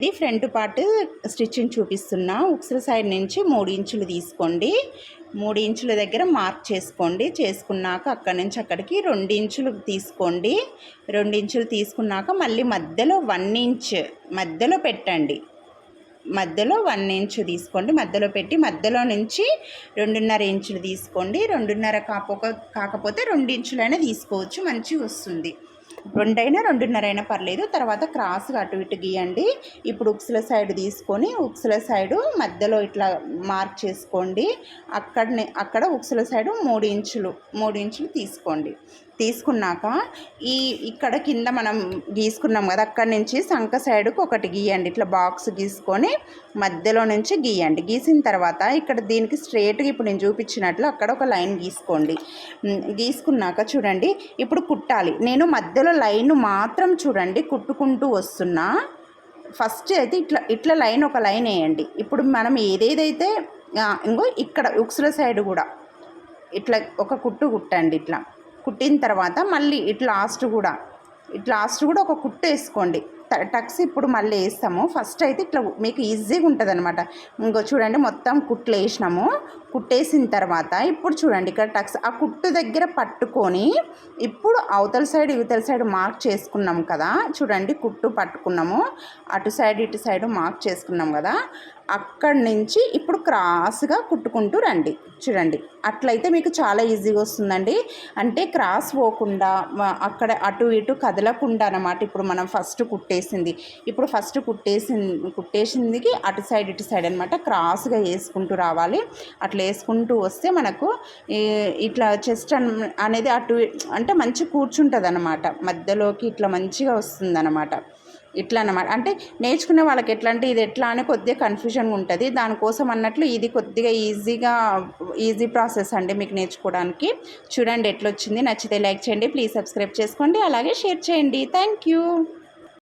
ఇది front part stitching చూపిస్తున్నా. ఉక్సుల side నుంచి మూడు ఇంచులు తీసుకోండి. మూడు ఇంచుల దగ్గర మార్క్ చేసుకోండి. చేసుకున్నాక అక్కడి నుంచి అక్కడికి రెండు ఇంచులు తీసుకోండి. రెండు ఇంచులు తీసుకున్నాక మళ్ళీ మధ్యలో వన్ ఇంచ్ మధ్యలో పెట్టండి. మధ్యలో వన్ ఇంచ్ తీసుకోండి. మధ్యలో పెట్టి మధ్యలో నుంచి రెండున్నర ఇంచులు తీసుకోండి. రెండున్నర కాపోక కాకపోతే రెండు ఇంచులైనా తీసుకోవచ్చు. మంచిగా వస్తుంది. రెండైనా రెండున్నర అయినా పర్లేదు. తర్వాత క్రాస్గా అటు ఇటు గీయండి. ఇప్పుడు ఉక్సుల సైడ్ తీసుకొని ఉక్సుల సైడు మధ్యలో ఇట్లా మార్క్ చేసుకోండి. అక్కడనే అక్కడ ఉక్సుల సైడు మూడు ఇంచులు మూడు ఇంచులు తీసుకోండి. తీసుకున్నాక ఈ ఇక్కడ కింద మనం గీసుకున్నాం కదా అక్కడి నుంచి సంక సైడుకు ఒకటి గీయండి. ఇట్లా బాక్స్ గీసుకొని మధ్యలో నుంచి గీయండి. గీసిన తర్వాత ఇక్కడ దీనికి స్ట్రేట్గా ఇప్పుడు నేను చూపించినట్లు అక్కడ ఒక లైన్ గీసుకోండి. గీసుకున్నాక చూడండి. ఇప్పుడు కుట్టాలి. నేను మధ్యలో లైన్ మాత్రం చూడండి కుట్టుకుంటూ వస్తున్నా. ఫస్ట్ అయితే ఇట్లా ఇట్లా లైన్ ఒక లైన్ వేయండి. ఇప్పుడు మనం ఏదేదైతే ఇంకో ఇక్కడ ఉక్సుల సైడ్ కూడా ఇట్లా ఒక కుట్టు కుట్టండి ఇట్లా. కుట్టిన తర్వాత మళ్ళీ ఇట్లా లాస్ట్ కూడా ఇట్లా లాస్ట్ కూడా ఒక కుట్టు వేసుకోండి. ట- టక్స్ ఇప్పుడు మళ్ళీ వేస్తాము. ఫస్ట్ అయితే ఇట్లా మీకు ఈజీగా ఉంటుంది అనమాట ఇంకో చూడండి మొత్తం కుట్లు వేసినాము. కుట్టేసిన తర్వాత ఇప్పుడు చూడండి ఇక్కడ టక్స్ ఆ కుట్టు దగ్గర పట్టుకొని ఇప్పుడు అవతల సైడ్ ఇవతల సైడ్ మార్క్ చేసుకున్నాం కదా. చూడండి కుట్టు పట్టుకున్నాము. అటు సైడ్ ఇటు సైడ్ మార్క్ చేసుకున్నాం కదా. అక్కడి నుంచి ఇప్పుడు క్రాస్గా కుట్టుకుంటూ రండి. చూడండి అట్లయితే మీకు చాలా ఈజీగా వస్తుందండి. అంటే క్రాస్ పోకుండా అక్కడ అటు ఇటు కదలకుండా అన్నమాట ఇప్పుడు మనం ఫస్ట్ కుట్టేసింది. ఇప్పుడు ఫస్ట్ కుట్టేసింది కుట్టేసిందికి అటు సైడ్ ఇటు సైడ్ అనమాట క్రాస్గా వేసుకుంటూ రావాలి. అట్లా వేసుకుంటూ వస్తే మనకు ఇట్లా చెస్ట్ అనేది అటు అంటే మంచి కూర్చుంటుంది అనమాట మధ్యలోకి ఇట్లా మంచిగా వస్తుంది అనమాట ఇట్లా అన్నమాట అంటే నేర్చుకునే వాళ్ళకి ఎట్లా అంటే ఇది ఎట్లా అని కొద్దిగా కన్ఫ్యూజన్గా ఉంటుంది. దానికోసం అన్నట్లు ఇది కొద్దిగా ఈజీగా ఈజీ ప్రాసెస్ అండి మీకు నేర్చుకోవడానికి. చూడండి ఎట్లా వచ్చింది నచ్చితే లైక్ చేయండి. ప్లీజ్ సబ్స్క్రైబ్ చేసుకోండి. అలాగే షేర్ చేయండి. Thank you.